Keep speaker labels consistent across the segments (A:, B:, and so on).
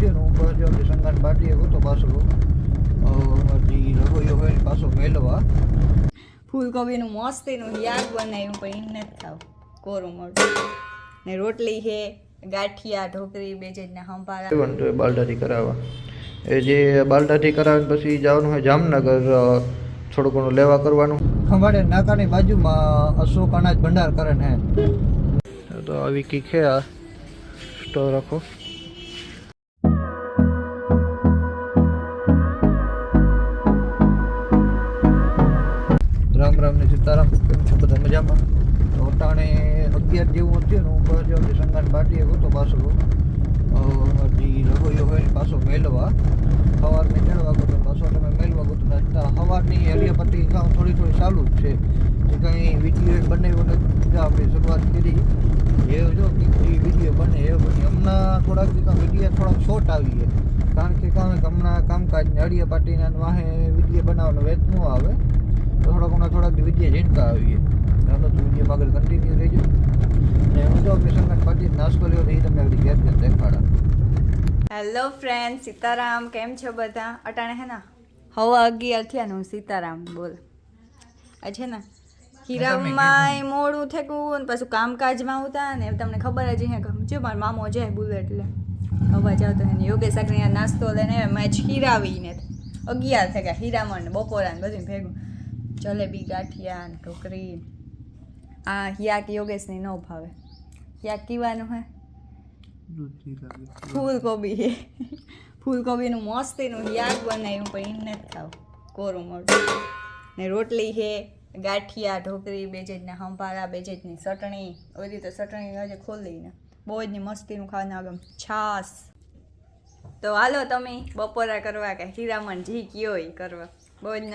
A: થયું હું જો કે સંગાન પાટીએ ગયો તો પાછો રગોયો હોય ને પાછો મેળવા
B: ફૂલકોબીનું મસ્તીનું યાદ બનાવ્યું પણ એને નથી થાવ. કોરું મળતું ને રોટલી છે ગાંઠિયા ઢોકરી બે જણના સંભાળા
A: તો એ કરાવવા. એ જે બાલટાથી કરાવીને પછી જવાનું હોય જામનગર થોડું ઘણું લેવા કરવાનું. ખંભાળે નાકાની બાજુમાં અશોક અનાજ ભંડાર કરે ને. તો આવી કીખે આ સ્ટોર રાખો રામ રામ ને સીતારામ કેમ છો બધા મજામાં? તો અટાણે અગિયાર જેવું હતું ને હું કહ્યો છું કે પાટીએ ગયો પાછો હજી રગોયો હોય ને પાછો મેલવા સવારને મેળવા ગોતો પાછો તમે મેળવા ગયો તો અત્યારે સવારની હરિયાપટ્ટી કામ થોડી થોડી ચાલુ જ છે. જે કંઈ વીડિયો બનાવ્યો નથી આપણે શરૂઆત કરી, એ જો વીડિયો બને, એ બની. હમણાં થોડાક વીડિયો થોડાક શોર્ટ આવીએ કારણ કે કામ હમણાં કામકાજ ને હરિયાપાટીના વાહે વીડિયો બનાવવાનો વેત ન આવે. તો થોડા ઘણા થોડાક વીડિયો જીણતા આવીએ ચાલો તો વીડિયો આગળ કન્ટિન્યુ રહેજો. ને હું તો સંગઠન પાટી નાસ્તો લેવો એ તમને આગળ ઘેર ઘેર દેખાડા.
B: હેલો ફ્રેન્ડ સીતારામ, કેમ છો બધા? અટાણે હે ને? હવા અગિયાર થયા ને સીતારામ, બોલ. છે ને, હીરામાં મોડું થયું ને પાછું કામકાજમાં આવતા ને તમને ખબર જ કે જો મારો મામો જાય બોલે એટલે. અવાજ આવતો હે ને, યોગેશ આગળ નાસ્તો લઈને મેચ હીરાવીને અગિયાર થઈ હીરામણ ને બપોરા ને બધું ભેગું. જલેબી ગાંઠિયા ઢોકરી. આ હિયાક યોગેશની ન ભાવે હિયાક કીવાનું હે? ફૂલકોબી ફૂલકોબીનું મસ્તીનું હિયાક બનાવ્યું પણ એને નથી ખાવ કોરું મળતું. ને રોટલી છે ગાંઠિયા ઢોકરી હંભાળા બે જજની ચટણી. બધી તો ચટણી આજે ખોલીને બહુ જ મસ્તીનું ખાવાનું આગળ છાસ. તો હાલો તમે બપોરા કરવા કે હીરામણ જી કયો એ કરવા. બહુ જ ન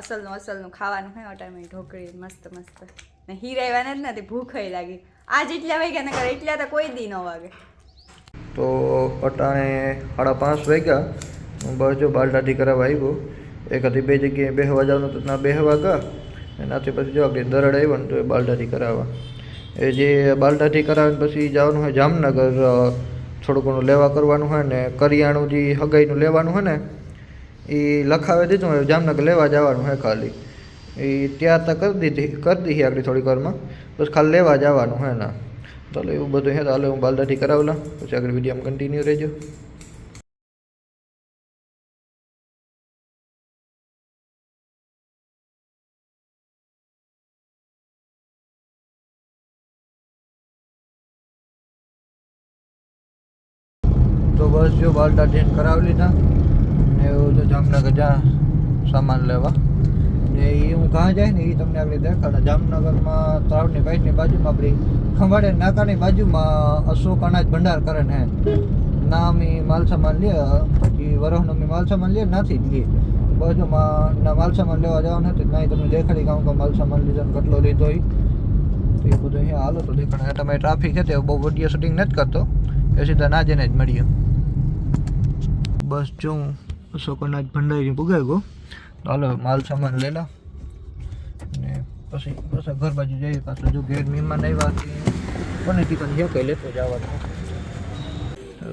B: અસલનું અસલનું ખાવાનું હોય અટાણે ઢોકળી મસ્ત મસ્ત. ને હીરાવાના જ નથી, ભૂખ લાગી. આજ એટલા વાગ્યા ને કરે એટલા તો કોઈ દી ન વાગે.
A: તો અટાણે સાડા પાંચ વાગ્યા. બસ જો બાલદાથી કરાવવા આવ્યો એક હતી બે જગ્યાએ બેહવા જવાનું તો ત્યાં બેહવા ગયા એનાથી પછી જો આગળ દરડ આવ્યો ને તો એ બાલદાથી કરાવવા એ જે બાલદાથી કરાવીને પછી જવાનું હોય જામનગર થોડું ઘણું લેવા કરવાનું હોય ને, કરિયાણું જે હગાઈનું લેવાનું હોય ને એ લખાવી દીધું હવે જામનગર લેવા જવાનું હે ખાલી. એ ત્યાર તો કરી દીધી કરી દીધી આગળ થોડીક વારમાં. બસ ખાલી લેવા જવાનું હે ના ચાલો એવું બધું હે હાલો હું બાલદાથી કરાવલા પછી આગળ વીડિયો કન્ટિન્યુ રહેજો. તો બસ જો બાલદાથી કરાવી લીધા ને એવું તો જામનગર જા સામાન લેવા. ને એ હું કાં જાય ને એ તમને આપણે દેખાડે. જામનગરમાં તળાવની પાઇટની બાજુમાં આપણી ખંભાળે નાકાની બાજુમાં અશોક અનાજ ભંડાર કરે ને. ના અમે માલ સામાન લે પછી વરહનો અમે માલ સામાન લે, નથી જ લે. બાજુમાં ના માલ સામાન લેવા જવાનું હતું, ત્યાં તમને દેખાડી ગામ કે માલ સામાન લીધો કેટલો લીધો એ એ બધું અહીંયા હાલો તો દેખાડે. તમે ટ્રાફિક છે તે બહુ વીડિયો શૂટિંગ નથી કરતો. એ સીધા ના જઈને જ મળીએ. બસ જો અશોક અનાજ ભંડારી પુગાઈ ગયો તો હાલો, માલ સામાન લઈ લો. ને પછી પાછા ઘર બાજુ જઈએ, પાછું જો ઘેર મહેમાન આવ્યા કે કોને ટીકન જે કંઈ લેતો જવાનું.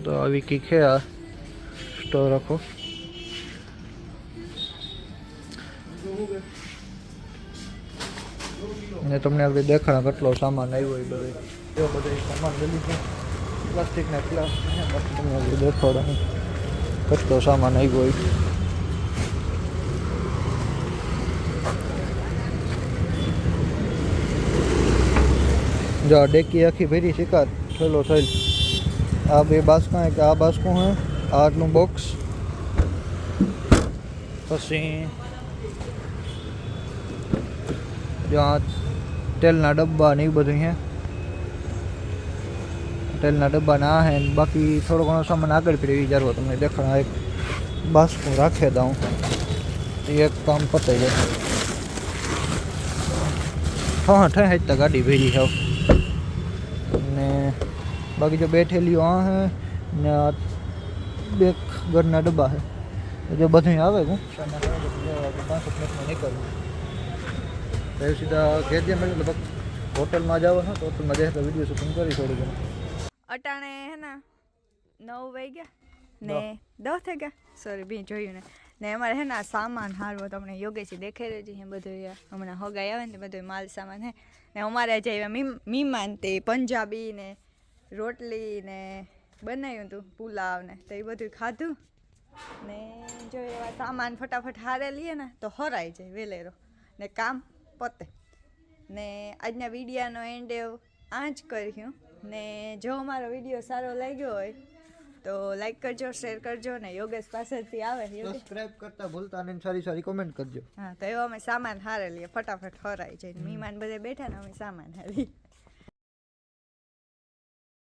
A: તો આવી કી છે આ સ્ટોર રાખો ને તમને આપણે દેખાડા કેટલો સામાન આવ્યો એ બધો. એવો બધો સામાન લઈ લીધો. પ્લાસ્ટિકના ગ્લાસ બાકી તમને આપણે દેખાડા કેટલો સામાન આવ્યો હોય જો આ ડેકી આખી ભરી શિકાર થયેલો થયેલ આ બે બાસકા કે આ બાસકું હે આ આટલું બોક્સ પછી જો આ તેલના ડબ્બા ને એવું બધું હે તેલના ડબ્બા ના હે ને બાકી થોડો ઘણો સામાન આગળ પીડી વિચારવો તમને દેખાડા એક બાસકું રાખે દઉં એ એક કામ પતાઈ જાય હા ઠે હેજ તો ગાડી ભેરી છે ને બાકી જો બેઠેલીઓ આ હે ને આ બે ઘરના ડબ્બા હે તો જો બધું આવે હું પાંચ મિનિટમાં નીકળવું તો એ સીધા ઘેર જે મળે લગભગ હોટલમાં જવાનું તો હોટલમાં જાય તો વીડિયો શૂટિંગ કરી થોડી ઘણી
B: અટાણે હે ને નવ વાગ્યા ને દસ થઈ ગયા? સોરી બી જોયું ને. ને અમારે હે ને આ સામાન હારવો તમને યોગેશી દેખાઈ રહ્યો છે બધું હમણાં હગાઈ આવે ને બધું માલ સામાન હે. ને અમારે જે મીમ- મીમાન તે પંજાબી ને રોટલી ને બનાવ્યું હતું પુલાવ ને તો એ બધું ખાધું. ને જો એવા સામાન ફટાફટ હારે લઈએ ને તો હરાઈ જાય વેલેરો. ને કામ પતે. ને આજના વિડીયાનો એન્ડ આ જ કર્યું ને જો અમારો વીડિયો સારો લાગ્યો હોય તો લાઈક કરજો શેર કરજો ને યોગેશ પાસેથી આવે
A: સબસ્ક્રાઇબ કરતા ભૂલતા નહીં સારી સારી કોમેન્ટ કરજો.
B: હા તો એવો અમે સામાન હારે લઈએ ફટાફટ હરાઈ જાય મહેમાન બધે બેઠા ને અમે સામાન હારી